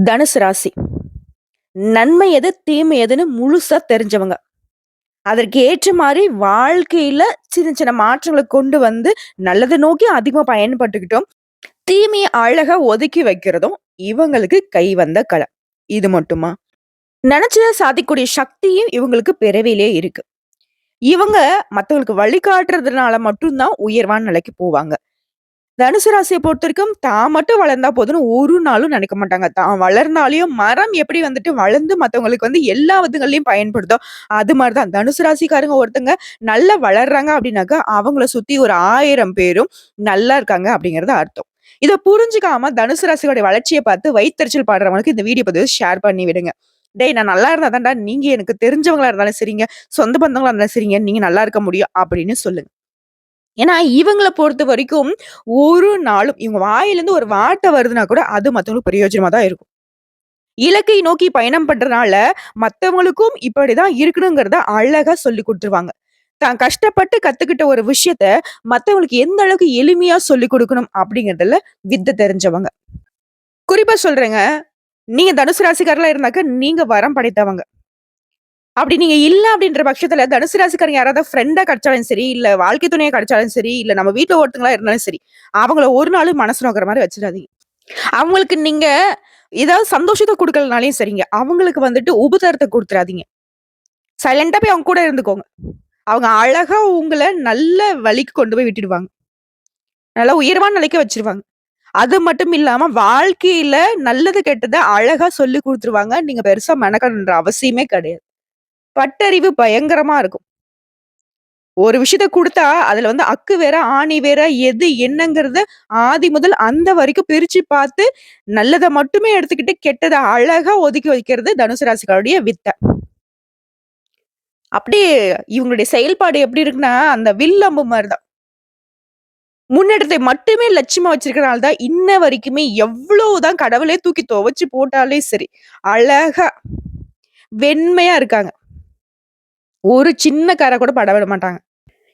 தனுசு ராசி. நன்மை எது, தீமை எதுன்னு முழுசா தெரிஞ்சவங்க. அதற்கு ஏற்ற மாதிரி வாழ்க்கையில சின்ன சின்ன மாற்றங்களை கொண்டு வந்து நல்லதை நோக்கி அதிகமா பயன்பட்டுக்கிட்டோம். தீமையை அழகா ஒதுக்கி வைக்கிறதும் இவங்களுக்கு கை வந்த கலை. இது மட்டுமா? நினைச்சதை சாதிக்கக்கூடிய சக்தியும் இவங்களுக்கு பிறவிலே இருக்கு. இவங்க மற்றவங்களுக்கு வழிகாட்டுறதுனால மட்டும்தான் உயர்வான நிலைக்கு போவாங்க. தனுசு பொறுத்த வரைக்கும் தான் மட்டும் வளர்ந்தா போதும்னு ஒரு நாளும் நினைக்க மாட்டாங்க. தான் வளர்ந்தாலையும் மரம் எப்படி வந்துட்டு வளர்ந்து மற்றவங்களுக்கு வந்து எல்லா விதங்கள்லையும் பயன்படுதோ, அது மாதிரி தான் தனுசு ராசிக்காரங்க ஒருத்தங்க நல்லா வளர்றாங்க அப்படின்னாக்கா, அவங்கள சுத்தி ஒரு ஆயிரம் பேரும் நல்லா இருக்காங்க அப்படிங்கிறது அர்த்தம். இதை புரிஞ்சுக்காம தனுசு ராசியோட வளர்ச்சியை பார்த்து வைத்தறிச்சல் பாடுறவங்களுக்கு இந்த வீடியோ பதிவு ஷேர் பண்ணி விடுங்க. "டேய் நான் நல்லா இருந்தா தான்டா நீங்க எனக்கு தெரிஞ்சவங்களா இருந்தாலும் சரிங்க, சொந்த பந்தங்களா இருந்தாலும் சரிங்க, நீங்க நல்லா இருக்க முடியும்" அப்படின்னு சொல்லுங்க. ஏன்னா, இவங்களை பொறுத்த வரைக்கும் ஒரு நாளும் இவங்க வாயிலேருந்து ஒரு வார்த்தை வருதுன்னா கூட, அது மற்றவங்களுக்கு பிரயோஜனமா தான் இருக்கும். இலக்கை நோக்கி பயணம் பண்றனால, மத்தவங்களுக்கும் இப்படிதான் இருக்கணுங்கிறத அழகா சொல்லிக் கொடுத்துருவாங்க தான் கஷ்டப்பட்டு கத்துக்கிட்ட ஒரு விஷயத்த மற்றவங்களுக்கு எந்த அளவுக்கு எளிமையா சொல்லிக் கொடுக்கணும் அப்படிங்கிறதுல வித்த தெரிஞ்சவங்க. குறிப்பா சொல்றேங்க, நீங்க தனுசு ராசிக்காரங்களா இருந்தாக்க நீங்க வரம் படைத்தவங்க. அப்படி நீங்க இல்ல அப்படின்ற பட்சத்துல தனுசு ராசிக்காரங்க யாராவது ஃப்ரெண்டா கிடைச்சாலும் சரி, இல்ல வாழ்க்கை துணையை கிடைச்சாலும் சரி, இல்ல நம்ம வீட்டுல ஒருத்தங்களா இருந்தாலும் சரி, அவங்கள ஒரு நாளும் மனசு நோக்கிற மாதிரி வச்சிடாதீங்க அவங்களுக்கு நீங்க ஏதாவது சந்தோஷத்தை கொடுக்கலனாலையும் சரிங்க, அவங்களுக்கு வந்துட்டு உபதாரத்தை கொடுத்துறாதீங்க சைலண்டா போய் அவங்க கூட இருந்துக்கோங்க. அவங்க அழகா உங்களை நல்ல வழிக்கு கொண்டு போய் விட்டுடுவாங்க. நல்லா உயர்வான நிலைக்கு வச்சிருவாங்க அது மட்டும் இல்லாம வாழ்க்கையில நல்லது, கெட்டதை அழகா சொல்லி கொடுத்துருவாங்க நீங்க பெருசா மெனக்கணுன்ற அவசியமே கிடையாது. பட்டறிவு பயங்கரமா இருக்கும். ஒரு விஷயத்த கொடுத்தா அதுல வந்து அக்கு வேற, ஆணி வேற, எது என்னங்கிறத ஆதி முதல் அந்த வரைக்கும் பிரிச்சு பார்த்து, நல்லதை மட்டுமே எடுத்துக்கிட்டு, கெட்டதை அழகா ஒதுக்கி வைக்கிறது தனுசு ராசிக்காருடைய வித்த. அப்படியே இவங்களுடைய செயல்பாடு எப்படி இருக்குன்னா, அந்த வில் அம்பு தான். முன்னேற்றத்தை மட்டுமே லட்சியமா வச்சிருக்கிறனால தான், இன்ன வரைக்குமே எவ்வளவுதான் கடவுளே தூக்கி துவைச்சு போட்டாலே சரி, அழகா வெண்மையா இருக்காங்க. ஒரு சின்ன கரை கூட பட விட மாட்டாங்க.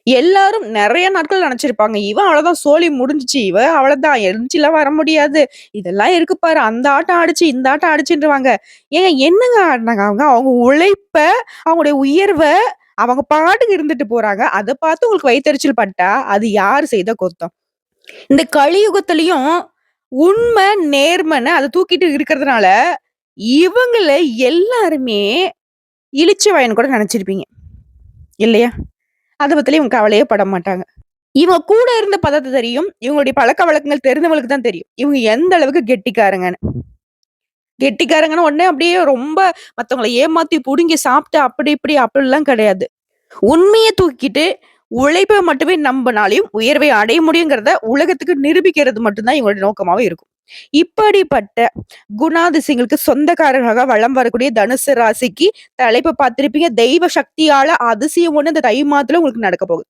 எல்லாரும் நிறைய நாட்கள் நினைச்சிருப்பாங்க இவன் அவ்வளோதான் சோலி முடிஞ்சுச்சு. இவ அவ்வளோதான் எந்திரிச்சுலாம் வர முடியாது. இதெல்லாம் இருக்கு பாரு. அந்த ஆட்டம் ஆடிச்சு இந்த ஆட்டம் ஆடுச்சுன்ருவாங்க. ஏங்க என்னங்க ஆடினாங்க அவங்க? அவங்க உழைப்ப, அவங்களுடைய உயர்வை அவங்க பாட்டுக்கு இருந்துட்டு போறாங்க. அதை பார்த்து உங்களுக்கு வயித்தெரிச்சல் பட்டா, அது யார் செய்த கொத்தம் இந்த கலியுகத்திலையும் உண்மை நேர்மைன்னு அதை தூக்கிட்டு இருக்கிறதுனால, இவங்கள எல்லாருமே இழிச்ச வயன் கூட நினைச்சிருப்பீங்க இல்லையா? அதை பத்திலாம் இவங்க கவலையே பட மாட்டாங்க. இவங்க கூட இருந்த பதத்தை தெரியும். இவங்களுடைய பழக்க வழக்கங்கள் தெரிந்தவங்களுக்கு தான் தெரியும். இவங்க எந்த அளவுக்கு கெட்டிக்காரங்கன்னு. கெட்டிக்காரங்கன்னு உடனே அப்படியே ரொம்ப மத்தவங்கள ஏமாத்தி புடுங்கி சாப்பிட்டு அப்படி இப்படி அப்படிலாம் கிடையாது. உண்மையை தூக்கிட்டு, உழைப்ப மட்டுமே நம்பினாலையும் உயர்வை அடைய முடியுங்கிறத உலகத்துக்கு நிரூபிக்கிறது மட்டும்தான் இவங்களுடைய நோக்கமாவே இருக்கும். இப்படிப்பட்ட குணாதிசயங்களுக்கு சொந்தக்காரர்களாக வலம் வரக்கூடிய தனுசு ராசிக்கு தலைப்பை பார்த்திருப்பீங்க. தெய்வ சக்தியால அதிசயம் ஒண்ணு இந்த தை மாதத்துல உங்களுக்கு நடக்க போகுது.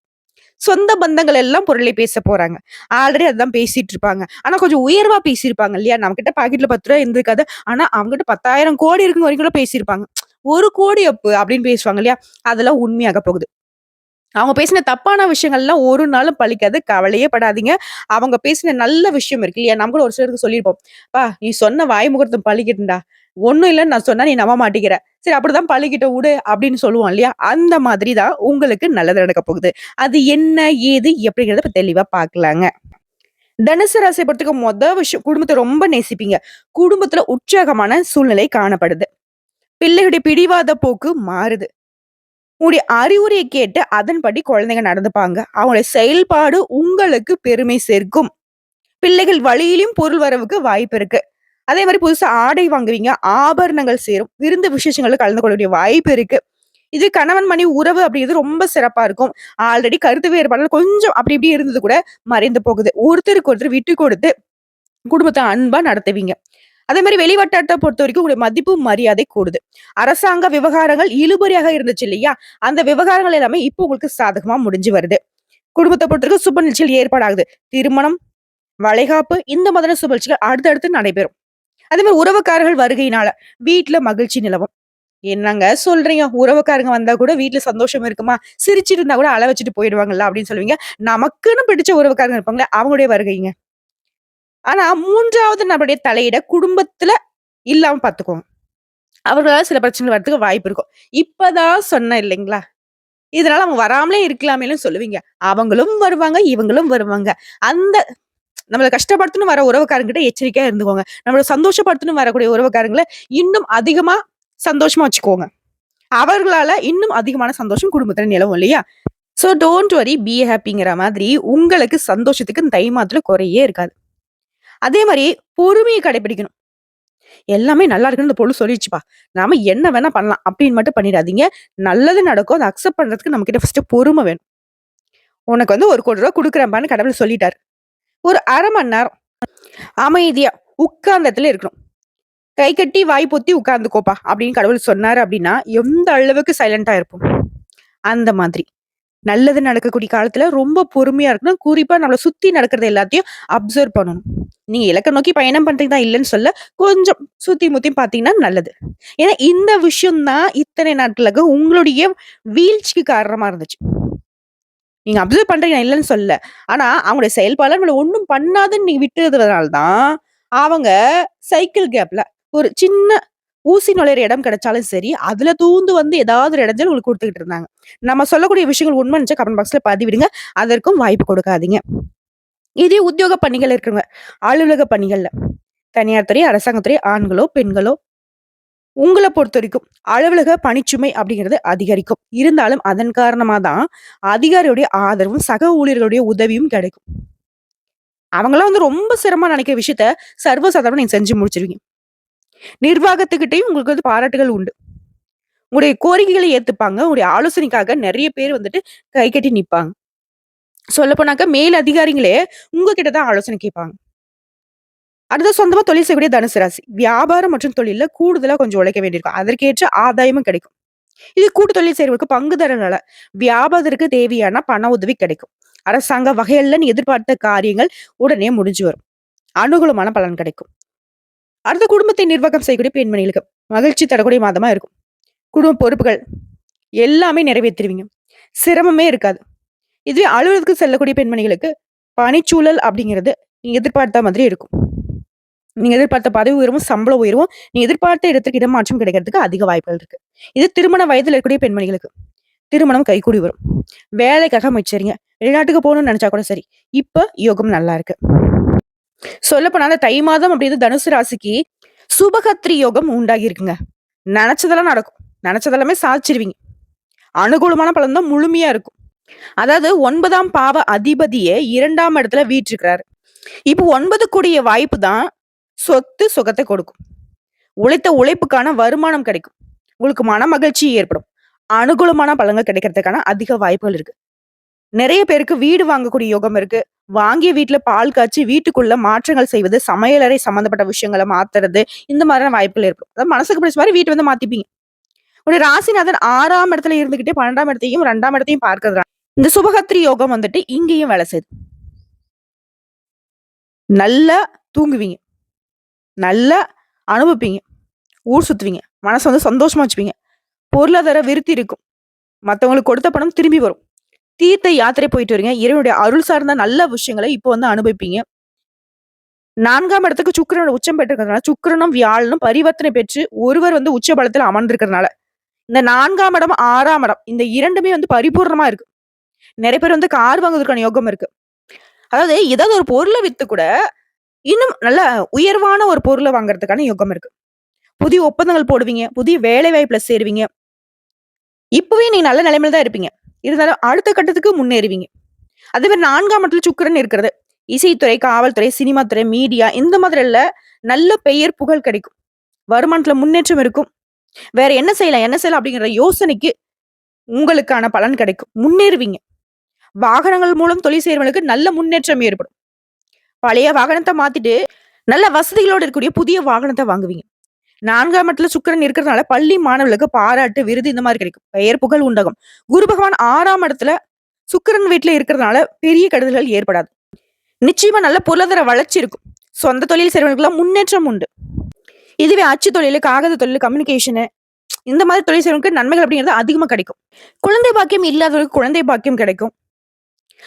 சொந்த பந்தங்கள் எல்லாம் பொருளை பேச போறாங்க. ஆல்ரெடி அதான் பேசிட்டு இருப்பாங்க. ஆனா கொஞ்சம் உயர்வா பேசியிருப்பாங்க இல்லையா? நம்ம கிட்ட பாக்கெட்ல பத்து ரூபா இருந்திருக்காது. ஆனா அவங்ககிட்ட 10,000 கோடி இருக்குங்க வரைக்கும் கூட பேசியிருப்பாங்க. ஒரு கோடி அப்பு அப்படின்னு பேசுவாங்க இல்லையா? அதெல்லாம் உண்மையாக போகுது. அவங்க பேசின தப்பான விஷயங்கள்லாம் ஒரு நாளும் பழிக்காது கவலையே படாதீங்க. அவங்க பேசின நல்ல விஷயம் இருக்கு இல்லையா? நம்ம கூட ஒரு சிலருக்கு சொல்லியிருப்போம். பா நீ சொன்ன வாய் பழிக்கிட்டுண்டா ஒன்றும் இல்லைன்னு நான் சொன்னா நீ நம்ப மாட்டேங்கிற. சரி அப்படிதான் பழகிட்ட விடு அப்படின்னு சொல்லுவோம் இல்லையா? அந்த மாதிரி தான் உங்களுக்கு நல்லது நடக்க போகுது. அது என்ன, ஏது, எப்படிங்கிறத இப்ப தெளிவா பார்க்கலாங்க. தனுசு ராசியை பொறுத்துக்க மொதல் விஷயம் குடும்பத்தை ரொம்ப நேசிப்பீங்க. குடும்பத்துல உற்சாகமான சூழ்நிலை காணப்படுது. பிள்ளைகளுடைய பிடிவாத போக்கு மாறுது. உங்களுடைய அறிவுரையை கேட்டு அதன்படி குழந்தைங்க நடந்துப்பாங்க. அவங்களுடைய செயல்பாடு உங்களுக்கு பெருமை சேர்க்கும். பிள்ளைகள் வழியிலும் பொருள் வரவுக்கு வாய்ப்பு இருக்கு. அதே மாதிரி புதுசா ஆடை வாங்குவீங்க. ஆபரணங்கள் சேரும். விருந்து விசேஷங்களில் கலந்து கொள்ளக்கூடிய வாய்ப்பு இருக்கு. இது கணவன் மணி உறவு அப்படிங்கிறது ரொம்ப சிறப்பா இருக்கும். ஆல்ரெடி கருத்து வேறுபாடுல கொஞ்சம் அப்படி இப்படி இருந்தது கூட மறைந்து போகுது. ஒருத்தருக்கு ஒருத்தர் விட்டு கொடுத்து குடும்பத்தை அன்பா நடத்துவீங்க. அதே மாதிரி வெளிவட்டத்தை பொறுத்த வரைக்கும் உங்களுடைய மதிப்பு, மரியாதை கூடுது. அரசாங்க விவகாரங்கள் இழுபறியாக இருந்துச்சு இல்லையா? அந்த விவகாரங்கள் எல்லாமே இப்போ உங்களுக்கு சாதகமா முடிஞ்சு வருது. குடும்பத்தை பொறுத்தவரைக்கும் சுப நிகழ்ச்சிகள் ஏற்பாடாகுது. திருமணம், வளைகாப்பு இந்த மாதிரியான சுப நிகழ்ச்சிகள் அடுத்தடுத்து நடைபெறும். அதே மாதிரி உறவுக்காரர்கள் வருகையினால வீட்டுல மகிழ்ச்சி நிலவும். "என்னங்க சொல்றீங்க? உறவுக்காரங்க வந்தா கூட வீட்ல சந்தோஷம் இருக்குமா? சிரிச்சிட்டு இருந்தா கூட அள வச்சுட்டு போயிடுவாங்கல்ல" அப்படின்னு சொல்லுவீங்க. நமக்குன்னு பிடிச்ச உறவுக்காரங்க இருப்பாங்களே அவங்களுடைய வருகைங்க. ஆனா மூன்றாவது நபருடைய தலையிட குடும்பத்துல இல்லாம பாத்துக்குவோம் அவர்களால் சில பிரச்சனைகள் வரதுக்கு வாய்ப்பு இருக்கும். இப்பதான் சொன்னேன் இல்லைங்களா? இதனால அவங்க வராமலே இருக்கலாமேலும் சொல்லுவீங்க. அவங்களும் வருவாங்க, இவங்களும் வருவாங்க. அந்த நம்மளை கஷ்டப்படுத்தணும்னு வர உறவுக்காரங்கிட்ட எச்சரிக்கையா இருந்துக்கோங்க. நம்மளை சந்தோஷப்படுத்தணும்னு வரக்கூடிய உறவுக்காரங்களை இன்னும் அதிகமா சந்தோஷமா வச்சுக்கோங்க. அவர்களால இன்னும் அதிகமான சந்தோஷம் குடும்பத்துல நிலவும் இல்லையா? ஸோ டோன்ட் வரி பி ஹாப்பிங்கிற மாதிரி உங்களுக்கு சந்தோஷத்துக்கு இந்த தை மாதத்துல குறையே இருக்காது. அதே மாதிரி பொறுமையை கடைபிடிக்கணும். எல்லாமே நல்லா இருக்குன்னு இந்த பொருள் சொல்லிருச்சுப்பா. நாம என்ன வேணா பண்ணலாம் அப்படின்னு மட்டும் பண்ணிடாதீங்க. நல்லது நடக்கும். அதை அக்செப்ட் பண்றதுக்கு நம்மகிட்ட ஃபர்ஸ்ட் பொறுமை வேணும். உனக்கு வந்து ஒரு கோடி ரூபா கொடுக்குறம்பான்னு கடவுள் சொல்லிட்டாரு. ஒரு அரை மணி நேரம் அமைதியா உட்கார்ந்த இடத்துல இருக்கணும். கை கட்டி வாய் பொத்தி உட்கார்ந்துக்கோப்பா அப்படின்னு கடவுள் சொன்னாரு அப்படின்னா, எந்த அளவுக்கு சைலண்டா இருப்போம். அந்த மாதிரி. நல்லது நடக்கக்கூடிய காலத்துல ரொம்ப பொறுமையா இருக்கணும். குறிப்பா நம்மளை சுத்தி நடக்கிறது எல்லாத்தையும் அப்சர்வ் பண்ணணும். நீங்க இலக்க நோக்கி பயணம் பண்றீங்க தான் இல்லைன்னு சொல்ல கொஞ்சம் சுத்தி முத்தியும் பார்த்தீங்கன்னா நல்லது. ஏன்னா இந்த விஷயம் தான் இத்தனை நாட்களுக்கு உங்களுடைய வீழ்ச்சிக்கு காரணமா இருந்துச்சு. நீங்க அப்சர்வ் பண்றீங்க இல்லைன்னு சொல்ல ஆனா அவங்களுடைய செயல்பாடு நம்மளை ஒன்றும் பண்ணாதுன்னு நீங்க விட்டுறதுனால தான், அவங்க சைக்கிள் கேப்ல ஒரு சின்ன ஊசி நுழையிற இடம் கிடைச்சாலும் சரி, அதுல தூந்து வந்து ஏதாவது ஒரு இடைஞ்சல் உங்களுக்கு கொடுத்துக்கிட்டு இருந்தாங்க. நம்ம சொல்லக்கூடிய விஷயங்கள் உண்மைன்னு கமெண்ட் பாக்ஸ்ல பதிவிடுங்க. அதற்கும் வாய்ப்பு கொடுக்காதீங்க. இதே உத்தியோக பணிகள் இருக்குங்க. அலுவலக பணிகள்ல. தனியார் துறை, அரசாங்கத்துறை ஆண்களோ, பெண்களோ உங்களை பொறுத்த வரைக்கும் அலுவலக பணிச்சுமை அப்படிங்கிறது அதிகரிக்கும். இருந்தாலும் அதன் காரணமா தான் அதிகாரியுடைய ஆதரவும், சக ஊழியர்களுடைய உதவியும் கிடைக்கும். அவங்களாம் வந்து ரொம்ப சிரமமா நினைக்கிற விஷயத்த சர்வசாதாரணம் நீங்க செஞ்சு முடிச்சிருவீங்க நிர்வாகத்துக்கிட்டையும் உங்களுக்கு வந்து பாராட்டுகள் உண்டு. உங்களுடைய கோரிக்கைகளை ஏத்துப்பாங்க. உங்களுடைய ஆலோசனைக்காக நிறைய பேர் வந்துட்டு கை கட்டி நிப்பாங்க. சொல்லப்போனாக்க மேல் அதிகாரிங்களே உங்ககிட்ட தான் ஆலோசனை கேட்பாங்க. அடுத்த சொந்தமா தொழில் செய்யக்கூடிய தனுசு ராசி. வியாபாரம் மற்றும் தொழில கூடுதலா கொஞ்சம் உழைக்க வேண்டியிருக்கும். அதற்கேற்ற ஆதாயமும் கிடைக்கும். இது கூட்டு தொழில் செய்றவங்களுக்கு பங்குதாரர்களால வியாபாரத்திற்கு தேவையான பண உதவி கிடைக்கும். அரசாங்க வகைகள்ல எதிர்பார்த்த காரியங்கள் உடனே முடிஞ்சு வரும். அனுகூலமான பலன் கிடைக்கும். அடுத்த குடும்பத்தை நிர்வாகம் செய்யக்கூடிய பெண்மணிகளுக்கு மகிழ்ச்சி தரக்கூடிய மாதமா இருக்கும். குடும்ப பொறுப்புகள் எல்லாமே நிறைவேற்றிடுவீங்க சிரமமே இருக்காது. இதுவே அலுவலகத்துக்கு செல்லக்கூடிய பெண்மணிகளுக்கு பணிச்சூழல் அப்படிங்கிறது நீங்க எதிர்பார்த்த மாதிரி இருக்கும். நீங்க எதிர்பார்த்த பதவி உயர்வும், சம்பள உயர்வும், நீங்க எதிர்பார்த்த இடத்துக்கு இடமாற்றம் கிடைக்கிறதுக்கு அதிக வாய்ப்புகள் இருக்கு. இது திருமண வயதில் இருக்கக்கூடிய பெண்மணிகளுக்கு. திருமணம் கைகூடி வரும். வேலைக்காக முயற்சிங்க வெளிநாட்டுக்கு போகணும்னு நினைச்சா கூட சரி. இப்ப யோகம் நல்லா இருக்கு. சொல்லப்போனா அந்த தை மாதம் அப்படிங்கிறது தனுசு ராசிக்கு சுபகத்ரி யோகம் உண்டாகி இருக்குங்க. நினைச்சதெல்லாம் நடக்கும். நினைச்சதெல்லாமே சாதிச்சிருவீங்க. அனுகூலமான பலன் தான் முழுமையா இருக்கும். அதாவது ஒன்பதாம் பாவ அதிபதியே இரண்டாம் இடத்துல வீற்றிருக்கிறாரு. இப்போ ஒன்பது கூடிய வாய்ப்பு தான் சொத்து சுகத்தை கொடுக்கும். உழைத்த உழைப்புக்கான வருமானம் கிடைக்கும். உங்களுக்கு மன மகிழ்ச்சி ஏற்படும். அனுகூலமான பலன்கள் கிடைக்கிறதுக்கான அதிக வாய்ப்புகள் இருக்கு. நிறைய பேருக்கு வீடு வாங்கக்கூடிய யோகம் இருக்கு. வாங்கிய வீட்டுல பால் காய்ச்சி வீட்டுக்குள்ள மாற்றங்கள் செய்வது, சமையலறை சம்பந்தப்பட்ட விஷயங்களை மாத்துறது, இந்த மாதிரியான வாய்ப்புகள் இருக்கும் அதாவது மனசுக்கு பிடிச்ச மாதிரி வீட்டு வந்து மாத்திப்பீங்க. உடைய ராசிநாதன் ஆறாம் இடத்துல இருந்துகிட்டே 12ஆம் இடத்தையும், ரெண்டாம் இடத்தையும் பார்க்கிறான் இந்த சுபகத்ரி யோகம் வந்துட்டு இங்கேயும் வேலை செய்யுது. நல்லா தூங்குவீங்க. நல்லா அனுபவிப்பீங்க. ஊர் சுத்துவீங்க. மனசை வந்து சந்தோஷமா வச்சுப்பீங்க. பொருளாதார விருத்தி இருக்கும். மத்தவங்களுக்கு கொடுத்த பணம் திரும்பி வரும். தீர்த்த யாத்திரை போயிட்டு வரீங்க. இறைவனுடைய அருள் சார்ந்த நல்ல விஷயங்களை இப்போ வந்து அனுபவிப்பீங்க. நான்காம் இடத்துக்கு சுக்கிரனோட உச்சம் பெற்றிருக்கிறதுனால, சுக்கிரனும், வியாழனும் பரிவர்த்தனை பெற்று ஒருவர் வந்து உச்ச பலத்தில் அமர்ந்திருக்கிறதுனால, இந்த நான்காம் இடம், ஆறாம் இடம் இந்த இரண்டுமே வந்து பரிபூரணமா இருக்கு. நிறைய பேர் வந்து கார் வாங்குவதற்கான யோகம் இருக்கு. அதாவது ஏதாவது ஒரு பொருளை வித்து கூட, இன்னும் நல்ல உயர்வான ஒரு பொருளை வாங்குறதுக்கான யோகம் இருக்கு. புதிய ஒப்பந்தங்கள் போடுவீங்க. புதிய வேலை வாய்ப்புல சேருவீங்க. இப்பவே நீங்க நல்ல நிலைமையில தான் இருப்பீங்க. இருந்தாலும் அடுத்த கட்டத்துக்கு முன்னேறுவீங்க. அதே மாதிரி நான்காம் இடத்துல சுக்கிரன் இருக்கிறது. இசைத்துறை, காவல்துறை, சினிமா துறை, மீடியா இந்த மாதிரில நல்ல பெயர், புகழ் கிடைக்கும். வருமானத்துல முன்னேற்றம் இருக்கும். வேற என்ன செய்யலாம், என்ன செய்யலாம் அப்படிங்கிற யோசனைக்கு உங்களுக்கான பலன் கிடைக்கும். முன்னேறுவீங்க. வாகனங்கள் மூலம் தொழில் செய்யறவங்களுக்கு நல்ல முன்னேற்றம் ஏற்படும். பழைய வாகனத்தை மாத்திட்டு, நல்ல வசதிகளோடு இருக்கக்கூடிய புதிய வாகனத்தை வாங்குவீங்க. நான்காம் இடத்துல சுக்கிரன் இருக்கிறதுனால பள்ளி மாணவர்களுக்கு பாராட்டு, விருது இந்த மாதிரி கிடைக்கும். பெயர், புகழ் உண்டாகும். குரு பகவான் ஆறாம் இடத்துல சுக்கிரன் வீட்ல இருக்கிறதுனால பெரிய கெடுதல்கள் ஏற்படாது. நிச்சயமா நல்ல பொருளாதார வளர்ச்சி இருக்கும். சொந்த தொழில் செய்றவங்களுக்கெல்லாம் முன்னேற்றம் உண்டு. இதுவே அச்சு தொழில் காகித தொழில் கம்யூனிகேஷனு இந்த மாதிரி தொழில் செய்வர்களுக்கு நன்மைகள் அப்படிங்கிறது அதிகமாக கிடைக்கும். குழந்தை பாக்கியம் இல்லாதவர்களுக்கு குழந்தை பாக்கியம் கிடைக்கும்.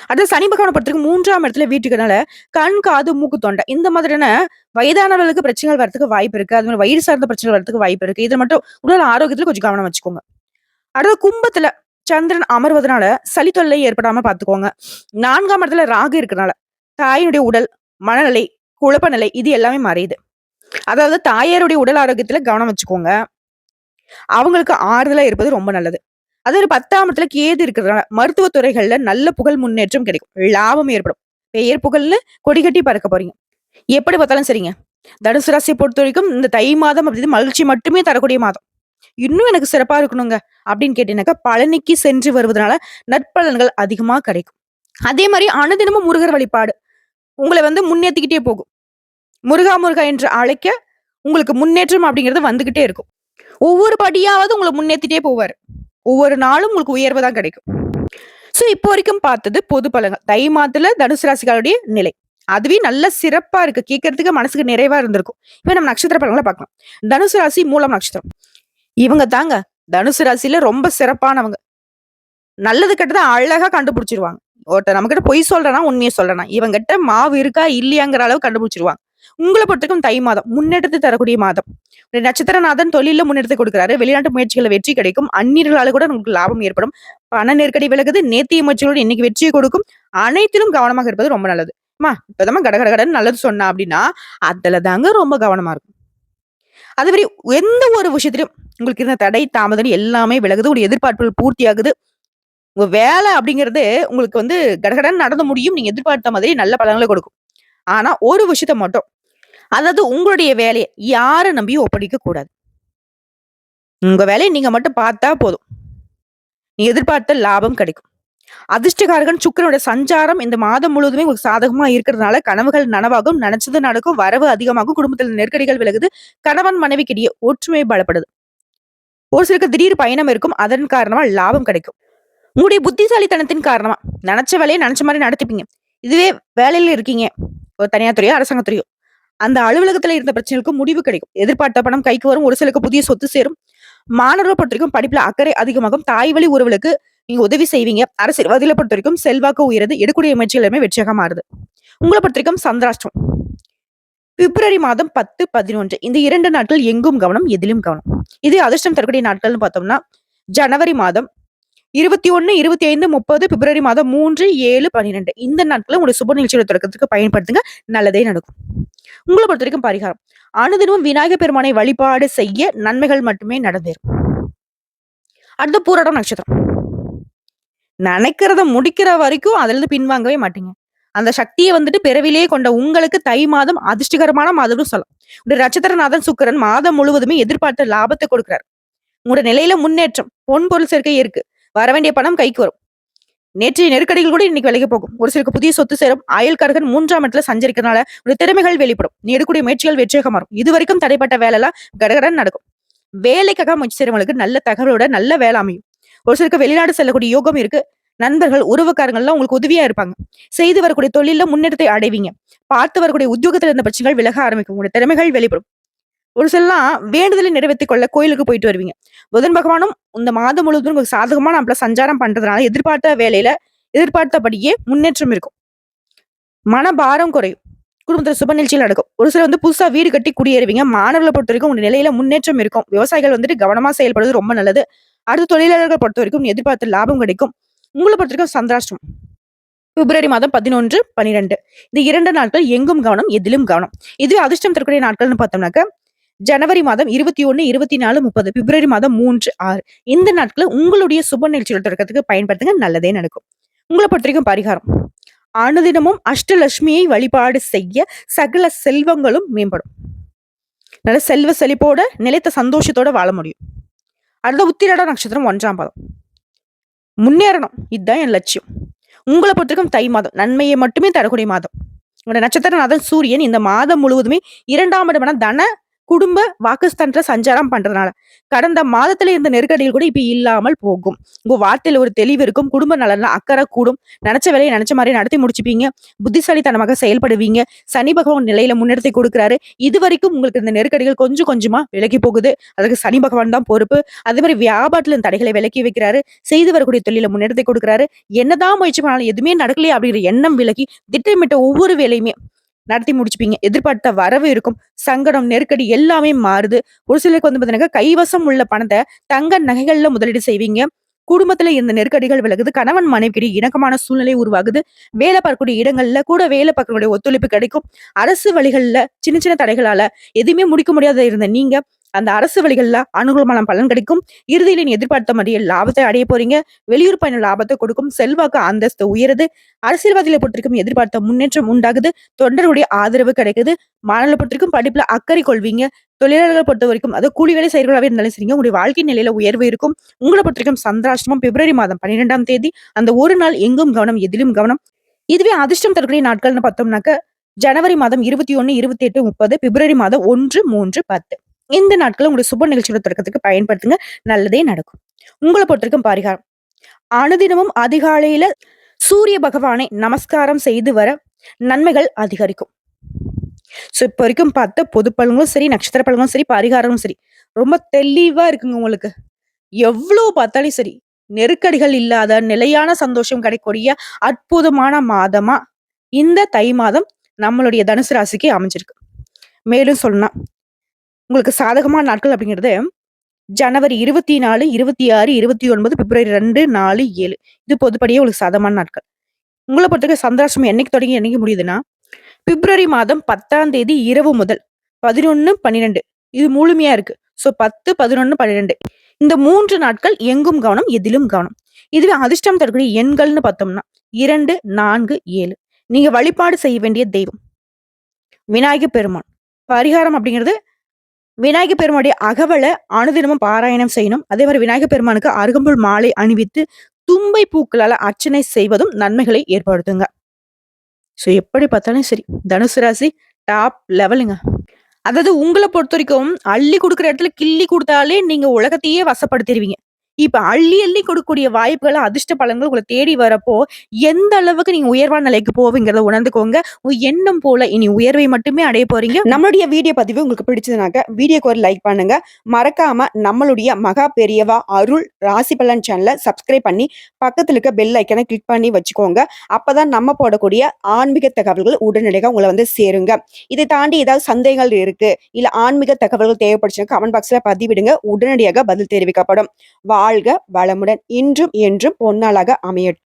அடுத்து சனி பகவான பொறுத்தவரைக்கும் மூன்றாம் இடத்துல வீட்டுக்குனால கண், காது, மூக்கு, தொண்டை இந்த மாதிரியான வயதானவர்களுக்கு பிரச்சனைகள் வரதுக்கு வாய்ப்பு இருக்கு. அது மாதிரி வயிறு சார்ந்த பிரச்சனைகள் வரதுக்கு வாய்ப்பு இருக்கு. இதை மட்டும் உடல் ஆரோக்கியத்துல கொஞ்சம் கவனம் வச்சுக்கோங்க. அடுத்து கும்பத்துல சந்திரன் அமர்வதனால சளி தொல்லை ஏற்படாம பார்த்துக்கோங்க. நான்காம் இடத்துல ராகு இருக்கிறனால தாயினுடைய உடல், மனநிலை, குழப்ப நிலை இது எல்லாமே மறையுது. அதாவது தாயாருடைய உடல் ஆரோக்கியத்துல கவனம் வச்சுக்கோங்க. அவங்களுக்கு ஆறுதலா இருப்பது ரொம்ப நல்லது. அதே ஒரு 10ஆம் இடத்துல கேது இருக்கிறதுனால மருத்துவ துறைகள்ல நல்ல புகழ் முன்னேற்றம் கிடைக்கும். லாபம் ஏற்படும். பெயர் புகழ்னு கொடிகட்டி பறக்க போறீங்க. எப்படி பார்த்தாலும் சரிங்க. தனுசு பொறுத்த வரைக்கும் இந்த தை மாதம் அப்படின்னு மகிழ்ச்சி மட்டுமே தரக்கூடிய மாதம். இன்னும் எனக்கு சிறப்பா இருக்கணுங்க அப்படின்னு கேட்டீங்கன்னாக்கா, பழனிக்கு சென்று வருவதனால நற்பலன்கள் அதிகமா கிடைக்கும். அதே மாதிரி அனுதினமும் முருகர் வழிபாடு உங்களை வந்து முன்னேற்றிக்கிட்டே போகும். முருகா முருகா என்று அழைக்க உங்களுக்கு முன்னேற்றம் அப்படிங்கிறது வந்துகிட்டே இருக்கும். ஒவ்வொரு படியாவது உங்களை முன்னேற்றிட்டே போவார் ஒவ்வொரு நாளும் உங்களுக்கு உயர்வு தான் கிடைக்கும். ஸோ இப்போ வரைக்கும் பார்த்தது பொது பலன்கள். தை மாதத்துல தனுசு ராசிகளுடைய நிலை. அதுவே நல்ல சிறப்பா இருக்கு. கேட்கறதுக்கு மனசுக்கு நிறைவா இருந்திருக்கும். இப்போ நம்ம நட்சத்திர பலன்கள பார்க்கலாம். தனுசு ராசி மூலம் நட்சத்திரம். இவங்க தாங்க தனுசு ராசியில ரொம்ப சிறப்பானவங்க. நல்லது கெட்டதை அழகா கண்டுபிடிச்சிருவாங்க. ஒருத்தர் நம்ம கிட்ட பொய் சொல்றானா, உண்மையை சொல்றானா, இவங்கிட்ட மாவு இருக்கா, இல்லையாங்கிற அளவு கண்டுபிடிச்சிருவாங்க. உங்களை பொறுத்தக்கும் தை மாதம் முன்னேற்றத்தை தரக்கூடிய மாதம். நட்சத்திரநாதன் தொழில்ல முன்னெடுத்து கொடுக்குறாரு வெளிநாட்டு முயற்சிகளை வெற்றி கிடைக்கும். அந்நியர்களால கூட உங்களுக்கு லாபம் ஏற்படும். பண நெருக்கடி விலகுது. நேத்திய முயற்சிகளோட இன்னைக்கு வெற்றியை கொடுக்கும். அனைத்திலும் கவனமாக இருப்பது ரொம்ப நல்லது. அம்மா இப்பதாம்மா கடகடகடன் நல்லது சொன்னா அப்படின்னா, அதுல தாங்க ரொம்ப கவனமா இருக்கும். அதுவரை எந்த ஒரு விஷயத்திலும் உங்களுக்கு இருந்த தடை, தாமதம் எல்லாமே விலகுது. உங்களுடைய எதிர்பார்ப்புகள் பூர்த்தியாகுது. உங்க வேலை அப்படிங்கிறது உங்களுக்கு வந்து கடகடன் நடந்து முடியும். நீங்க எதிர்பார்த்த மாதிரி நல்ல பலன்களை கொடுக்கும். ஆனா ஒரு விஷயத்த மட்டும் அதாவது உங்களுடைய வேலையை யாரை நம்பியும் ஒப்படைக்க கூடாது. உங்க வேலையை நீங்க மட்டும் பார்த்தா போதும். நீ எதிர்பார்த்த லாபம் கிடைக்கும். அதிர்ஷ்டகாரகன் சுக்கரனுடைய சஞ்சாரம் இந்த மாதம் முழுவதுமே உங்களுக்கு சாதகமா இருக்கிறதுனால கனவுகள் நனவாகும். நினைச்சது நடக்கும். வரவு அதிகமாகும். குடும்பத்தில் நெருக்கடிகள் விலகுது. கணவன் மனைவிக்கிடையே ஒற்றுமை பலப்படுது. ஒரு சிலருக்கு திடீர் பயணம் இருக்கும். அதன் காரணமா லாபம் கிடைக்கும். உங்களுடைய புத்திசாலித்தனத்தின் காரணமா நினைச்ச வேலையை நினைச்ச மாதிரி நடத்திப்பீங்க. இதுவே வேலையில இருக்கீங்க. ஒரு தனியார் துறையோ, அரசாங்கத்துறையோ அந்த அலுவலகத்துல இருந்த பிரச்சனைகளுக்கு முடிவு கிடைக்கும். எதிர்பார்த்த பணம் கைக்கு வரும். ஒரு சிலருக்கு புதிய சொத்து சேரும். மாணவர்களை பொறுத்தவரைக்கும் படிப்புல அக்கறை அதிகமாகும். தாய் வழி உறவுகளுக்கு நீங்க உதவி செய்வீங்க. அரசியல்வாதிகள பொறுத்தவரைக்கும் செல்வாக்கு உயர்ந்து எடுக்கூடிய முயற்சிகள் எல்லாமே வெற்றியாக மாறுது. உங்கள பொறுத்தவரைக்கும் சந்திராஷ்டம் பிப்ரவரி மாதம் 10, 11 இந்த இரண்டு நாட்கள் எங்கும் கவனம், எதிலும் கவனம். இது அதிர்ஷ்டம் தரக்கூடிய நாட்கள்னு பார்த்தோம்னா, ஜனவரி மாதம் 21, 25, 30 பிப்ரவரி மாதம் 3, 7, 12 இந்த நாட்கள உங்களுடைய சுப நிகழ்ச்சியோட தொடக்கத்துக்கு பயன்படுத்துங்க. நல்லதே நடக்கும். உங்களை பொறுத்த வரைக்கும் பரிகாரம். அனுதினமும் விநாயகர் பெருமானை வழிபாடு செய்ய நன்மைகள் மட்டுமே நடந்திருக்கும் அடுத்து பூராடம் நட்சத்திரம். நினைக்கிறத முடிக்கிற வரைக்கும் அதுல இருந்து பின்வாங்கவே மாட்டீங்க. அந்த சக்தியை வந்துட்டு பிறவிலேயே கொண்ட உங்களுக்கு தை மாதம் அதிர்ஷ்டகரமான மாதம்னு சொல்லலாம். உடைய நட்சத்திரநாதன் சுக்கிரன் மாதம் முழுவதுமே எதிர்பார்த்த லாபத்தை கொடுக்கிறார். உங்களோட நிலையில முன்னேற்றம். பொன் பொருள் சேர்க்கை இருக்கு. வர வேண்டிய பணம் கைக்கு வரும். நேற்றைய நெருக்கடிகள் கூட இன்னைக்கு விலகி போகும். ஒரு சிலருக்கு புதிய சொத்து சேரும். அயல்காரகன் 3ஆம் இடத்துல சஞ்சரிக்கிறதுனால ஒரு திறமைகள் வெளிப்படும். நீ எடுக்கூடிய முயற்சிகள் வெற்றியாக மாறும். இதுவரைக்கும் தடைப்பட்ட வேலைலாம் கடகடன் நடக்கும். வேலைக்காக முயற்சி செய்றவங்களுக்கு நல்ல தகவலோட நல்ல வேலை அமையும். ஒரு சிலருக்கு வெளிநாடு செல்லக்கூடிய யோகம் இருக்கு. நண்பர்கள், உறவுக்காரங்கள்லாம் உங்களுக்கு உதவியா இருப்பாங்க. செய்து வரக்கூடிய தொழில முன்னேற்றத்தை அடைவீங்க. பார்த்து வரக்கூடிய உத்தியோகத்தில் இருந்த பிரச்சனைகள் விலக ஆரம்பிக்கும். உங்களுடைய திறமைகள் வெளிப்படும். ஒரு சிலலாம் வேண்டுதலை நிறைவேற்றிக் கொள்ள கோயிலுக்கு போயிட்டு வருவீங்க. புதன் பகவானும் இந்த மாதம் முழுவதும் உங்களுக்கு சசாதகமான நம்மள சஞ்சாரம் பண்றதுனால எதிர்பார்த்த வேலையில எதிர்பார்த்தபடியே முன்னேற்றம் இருக்கும். மனபாரம் குறையும். குடும்பத்துல சுப நிகழ்ச்சியில் நடக்கும். ஒரு சிலர் வந்து புதுசா வீடு கட்டி குடியேறுவீங்க. மாணவர்கள பொறுத்தவரைக்கும் உங்க நிலையில முன்னேற்றம் இருக்கும். விவசாயிகள் வந்துட்டு கவனமா செயல்படுவது ரொம்ப நல்லது. அடுத்து தொழிலாளர்கள் பொறுத்தவரைக்கும் எதிர்பார்த்த லாபம் கிடைக்கும். உங்களை பொறுத்த வரைக்கும் சந்திராஷ்டம் பிப்ரவரி மாதம் 11, 12 இந்த இரண்டு நாட்கள் எங்கும் கவனம், எதிலும் கவனம். இதுவே அதிர்ஷ்டம் தரக்கூடிய நாட்கள்னு பார்த்தோம்னாக்க, ஜனவரி மாதம் 21, 24, 30 பிப்ரவரி மாதம் 3, 6 இந்த நாட்களில் உங்களுடைய சுப நிகழ்ச்சிகள் தொடக்கத்துக்கு பயன்படுத்துங்க. நல்லதே நடக்கும். உங்கள பொறுத்தவரைக்கும் பரிகாரம். அனுதினமும் அஷ்டலட்சுமியை வழிபாடு செய்ய சகல செல்வங்களும் மேம்படும். நல்ல செல்வ செழிப்போட நிலைத்த சந்தோஷத்தோட வாழ முடியும். அடுத்த உத்திராடம் நட்சத்திரம் ஒன்றாம் பாதம். முன்னேறணும். இதுதான் என் லட்சியம். உங்களை பொறுத்தவரைக்கும் தை மாதம். நன்மையை மட்டுமே தரக்கூடிய மாதம். உங்களுடைய நட்சத்திரநாதன் சூரியன் இந்த மாதம் முழுவதுமே இரண்டாம் இடமான தன, குடும்ப வாக்குஸ்தன்ற சஞ்சாரம் பண்றதுனால. கடந்த மாதத்துல இருந்த நெருக்கடியில் கூட இப்ப இல்லாமல் போகும். உங்க வார்த்தையில ஒரு தெளிவு இருக்கும். குடும்ப நலன்ல அக்கறை கூடும். நினைச்ச வேலையை நினைச்ச மாதிரி நடத்தி முடிச்சுப்பீங்க. புத்திசாலித்தனமாக செயல்படுவீங்க. சனி பகவான் நிலையில முன்னெடுத்து கொடுக்குறாரு. இதுவரைக்கும் உங்களுக்கு இந்த நெருக்கடிகள் கொஞ்சம் கொஞ்சமா விலகி போகுது. அதுக்கு சனி பகவான் தான் பொறுப்பு. அதே மாதிரி வியாபாரத்துல இந்த தடைகளை விலக்கி வைக்கிறாரு. செய்து வரக்கூடிய தொழில முன்னெடுத்து கொடுக்குறாரு. என்னதான் முயற்சி பண்ணாலும் எதுவுமே நடக்கலையே அப்படிங்கிற எண்ணம் விலகி, திட்டமிட்ட ஒவ்வொரு வேலையுமே நடத்தி முடிச்சுப்பீங்க. எதிர்பார்த்த வரவு இருக்கும். சங்கடம், நெருக்கடி எல்லாமே மாறுது. ஒரு சிலருக்கு வந்து பார்த்தீங்கன்னா, கைவசம் உள்ள பணத்தை தங்க நகைகள்ல முதலீடு செய்வீங்க. குடும்பத்துல இருந்த நெருக்கடிகள் விலகுது. கணவன் மனைவிக்கிடையே இணக்கமான சூழ்நிலை உருவாகுது. வேலை பார்க்கக்கூடிய இடங்கள்ல கூட வேலை பார்க்கக்கூடிய ஒத்துழைப்பு கிடைக்கும். அரசு வழிகள்ல சின்ன சின்ன தடைகளால எதுவுமே முடிக்க முடியாத இருந்த நீங்க, அந்த அரசு வழிகளில் அனுகூலமான பலன் கிடைக்கும். இறுதியில் நீ எதிர்பார்த்த மாதிரியே லாபத்தை அடைய போறீங்க. வெளியூர் பயண லாபத்தை கொடுக்கும். செல்வாக்கு அந்தஸ்து உயருது. அரசியல்வாதிகளை பொறுத்திருக்கும் எதிர்பார்த்த முன்னேற்றம் உண்டாகுது. தொண்டர்களுடைய ஆதரவு கிடைக்குது. மாநில பொறுத்தவரைக்கும் படிப்புல அக்கறை கொள்வீங்க. தொழிலாளர்களை பொறுத்தவரைக்கும் அது கூலி வேலை செயல்களாக இருந்தாலும் சரிங்க, உங்களுடைய வாழ்க்கை நிலையில உயர்வு இருக்கும். உங்களை பொறுத்திருக்கும் சந்திராஷ்டமம் பிப்ரவரி மாதம் 12ஆம் தேதி. அந்த ஒரு நாள் எங்கும் கவனம், எதிலும் கவனம். இதுவே அதிர்ஷ்டம் தரக்கூடிய நாட்கள்னு பார்த்தோம்னாக்க, ஜனவரி மாதம் 21, 28, 30, பிப்ரவரி மாதம் 1, 3, 10. இந்த நாட்கள உங்களுடைய சுப நிகழ்ச்சியோட தொடக்கத்துக்கு பயன்படுத்துங்க. நல்லதே நடக்கும். உங்களை பொறுத்திருக்கும் பரிகாரம். அனுதினமும் அதிகாலையில சூரிய பகவானை நமஸ்காரம் செய்து வர நன்மைகள் அதிகரிக்கும். ஸோ இப்போ வரைக்கும் பார்த்த பொது பழங்களும் சரி, நட்சத்திர பழங்களும் சரி, பரிகாரமும் சரி, ரொம்ப தெளிவா இருக்குங்க உங்களுக்கு. எவ்வளவு பார்த்தாலும் சரி, நெருக்கடிகள் இல்லாத நிலையான சந்தோஷம் கிடைக்கக்கூடிய அற்புதமான மாதமா இந்த தை மாதம் நம்மளுடைய தனுசு ராசிக்கு அமைஞ்சிருக்கு. மேலும் சொல்லணும்னா, உங்களுக்கு சாதகமான நாட்கள் அப்படிங்கிறது ஜனவரி 24, 26, 29, பிப்ரவரி 2, 4, 7 இது பொதுப்படியே உங்களுக்கு சாதகமான நாட்கள். உங்களை பொறுத்தவரைக்கும் சந்திராசிரமம் என்னைக்கு தொடங்கி என்னைக்கு முடியுதுன்னா, பிப்ரவரி மாதம் 10ஆம் தேதி இரவு முதல் 11, 12 இது முழுமையா இருக்கு. ஸோ 10, 11, 12 இந்த மூன்று நாட்கள் எங்கும் கவனம், எதிலும் கவனம். இதுவே அதிர்ஷ்டம் தரக்கூடிய எண்கள்னு பார்த்தோம்னா, 2, 4, 7 நீங்க வழிபாடு செய்ய வேண்டிய தெய்வம். விநாயகப் பெருமான். பரிகாரம் அப்படிங்கிறது விநாயகர் பெருமானுடைய அகவலை அனுதினமும் பாராயணம் செய்யணும். அதே மாதிரி விநாயகர் பெருமானுக்கு அருகம்புல் மாலை அணிவித்து, தும்பை பூக்களால் அர்ச்சனை செய்வதும் நன்மைகளை ஏற்படுத்துங்க. ஸோ எப்படி பார்த்தாலும் சரி, தனுசு ராசி டாப் லெவலுங்க. அதாவது உங்களை பொறுத்த வரைக்கும் அள்ளி கொடுக்குற இடத்துல கிள்ளி கொடுத்தாலே நீங்க உலகத்தையே வசப்படுத்திருவீங்க. இப்ப அள்ளி அள்ளி கொடுக்கக்கூடிய வாய்ப்புகள், அதிர்ஷ்ட பலன்கள் உங்களை தேடி வரப்போ, எந்த அளவுக்கு நீங்க உயர்வான நிலைக்கு போவீங்கிறத உணர்ந்துக்கோங்க. எண்ணம் போல இனி உயர்வை மட்டுமே அடைய போறீங்க. நம்மளுடைய வீடியோ பதிவு உங்களுக்கு பிடிச்சதுனாக்க, வீடியோக்கு ஒரு லைக் பண்ணுங்க. மறக்காம நம்மளுடைய மகா பெரியவா அருள் ராசி பலன் சேனலை சப்ஸ்கிரைப் பண்ணி, பக்கத்துல இருக்க பெல் ஐக்கனை கிளிக் பண்ணி வச்சுக்கோங்க. அப்பதான் நம்ம போடக்கூடிய ஆன்மீக தகவல்கள் உடனடியாக உங்களை வந்து சேருங்க. இதை தாண்டி ஏதாவது சந்தேகங்கள் இருக்கு, இல்ல ஆன்மீக தகவல்கள் தேவைப்படுச்சுன்னா கமெண்ட் பாக்ஸ்ல பதிவிடுங்க. உடனடியாக பதில் தெரிவிக்கப்படும். வா வாழ்க வளமுடன். இன்றும் என்றும் பொன்னாளாக அமையட்டும்.